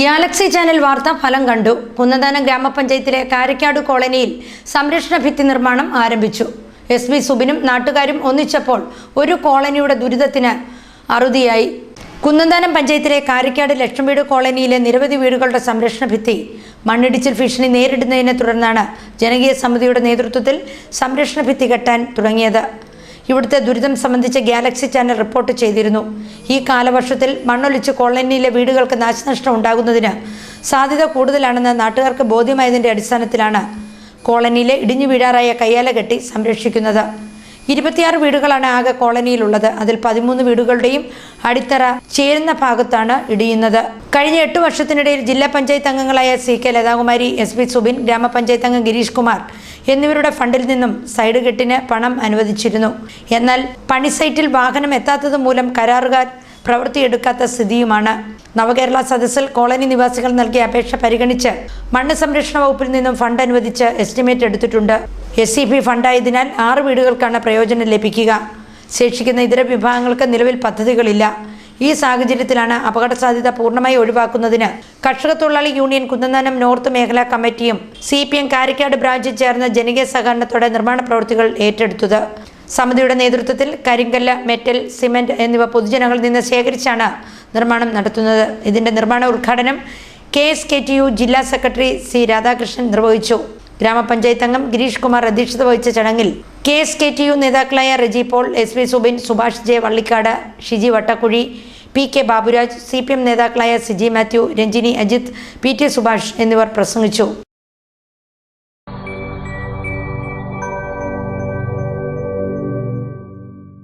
Galaxy channel വാർത്താ ഫലം കണ്ടു. കുന്നദാനം ഗ്രാമപഞ്ചായത്തിലെ കാരക്കാട് കോളനിയിൽ സംരക്ഷണ ഭിത്തി നിർമ്മാണം ആരംഭിച്ചു. എസ് വി സുബിനും നാട്ടുകാരും ഒന്നിച്ചപ്പോൾ ഒരു കോളനിയുടെ ദുരിതത്തിന് അറുതിയായി. കുന്നന്താനം പഞ്ചായത്തിലെ കാരക്കാട് ലക്ഷം കോളനിയിലെ നിരവധി വീടുകളുടെ സംരക്ഷണ ഭിത്തി മണ്ണിടിച്ചിൽ ഭീഷണി നേരിടുന്നതിനെ തുടർന്നാണ് ജനകീയ സമിതിയുടെ നേതൃത്വത്തിൽ സംരക്ഷണ ഭിത്തി കെട്ടാൻ തുടങ്ങിയത്. ഇവിടുത്തെ ദുരിതം സംബന്ധിച്ച് ഗാലക്സി ചാനൽ റിപ്പോർട്ട് ചെയ്തിരുന്നു. ഈ കാലവർഷത്തിൽ മണ്ണൊലിച്ച് കോളനിയിലെ വീടുകൾക്ക് നാശനഷ്ടം ഉണ്ടാകുന്നതിന് സാധ്യത കൂടുതലാണെന്ന് നാട്ടുകാർക്ക് ബോധ്യമായതിന്റെ അടിസ്ഥാനത്തിലാണ് കോളനിയിലെ ഇടിഞ്ഞു വീഴാറായ കയ്യാല കെട്ടി സംരക്ഷിക്കുന്നത്. ഇരുപത്തിയാറ് വീടുകളാണ് ആകെ കോളനിയിലുള്ളത്. അതിൽ പതിമൂന്ന് വീടുകളുടെയും അടിത്തറ ചേരുന്ന ഭാഗത്താണ് ഇടിയുന്നത്. കഴിഞ്ഞ എട്ട് വർഷത്തിനിടയിൽ ജില്ലാ പഞ്ചായത്ത് അംഗങ്ങളായ C K Lathakumari S P Subin ഗ്രാമപഞ്ചായത്ത് അംഗം ഗിരീഷ് കുമാർ എന്നിവരുടെ ഫണ്ടിൽ നിന്നും സൈഡ് കെട്ടിന് പണം അനുവദിച്ചിരുന്നു. എന്നാൽ പണി സൈറ്റിൽ വാഹനം എത്താത്തത് മൂലം കരാറുകാർ പ്രവൃത്തിയെടുക്കാത്ത സ്ഥിതിയുമാണ്. നവകേരള സദസ്സിൽ കോളനി നിവാസികൾ നൽകിയ അപേക്ഷ പരിഗണിച്ച് മണ്ണ് സംരക്ഷണ വകുപ്പിൽ നിന്നും ഫണ്ട് അനുവദിച്ച് എസ്റ്റിമേറ്റ് എടുത്തിട്ടുണ്ട്. എസ് സി പി ഫണ്ടായതിനാൽ ആറ് വീടുകൾക്കാണ് പ്രയോജനം ലഭിക്കുക. ശേഷിക്കുന്ന ഇതര വിഭാഗങ്ങൾക്ക് നിലവിൽ പദ്ധതികളില്ല. ഈ സാഹചര്യത്തിലാണ് അപകട സാധ്യത പൂർണമായി ഒഴിവാക്കുന്നതിന് കർഷക തൊഴിലാളി യൂണിയൻ കുന്നന്താനം നോർത്ത് മേഖലാ കമ്മിറ്റിയും സി പി എം കാരിക്കാട് ബ്രാഞ്ചിൽ ചേർന്ന ജനകീയ സഹകരണത്തോടെ നിർമ്മാണ പ്രവൃത്തികൾ ഏറ്റെടുത്തത്. സമിതിയുടെ നേതൃത്വത്തിൽ കരിങ്കല്ല് മെറ്റൽ സിമന്റ് എന്നിവ പൊതുജനങ്ങളിൽ നിന്ന് ശേഖരിച്ചാണ് നിർമ്മാണം നടത്തുന്നത്. ഇതിന്റെ നിർമ്മാണ ഉദ്ഘാടനം K S K T U ജില്ലാ സെക്രട്ടറി സി രാധാകൃഷ്ണൻ നിർവഹിച്ചു. ഗ്രാമപഞ്ചായത്ത് അംഗം ഗിരീഷ് കുമാർ അധ്യക്ഷത വഹിച്ച ചടങ്ങിൽ K S K T U നേതാക്കളായ Reji Paul S V Subin Subhash J Vallikkad Shiji Vattakkuzhi P K Baburaj C P M നേതാക്കളായ സിജി മാത്യു രഞ്ജിനി അജിത് പി ടി സുഭാഷ് എന്നിവർ പ്രസംഗിച്ചു.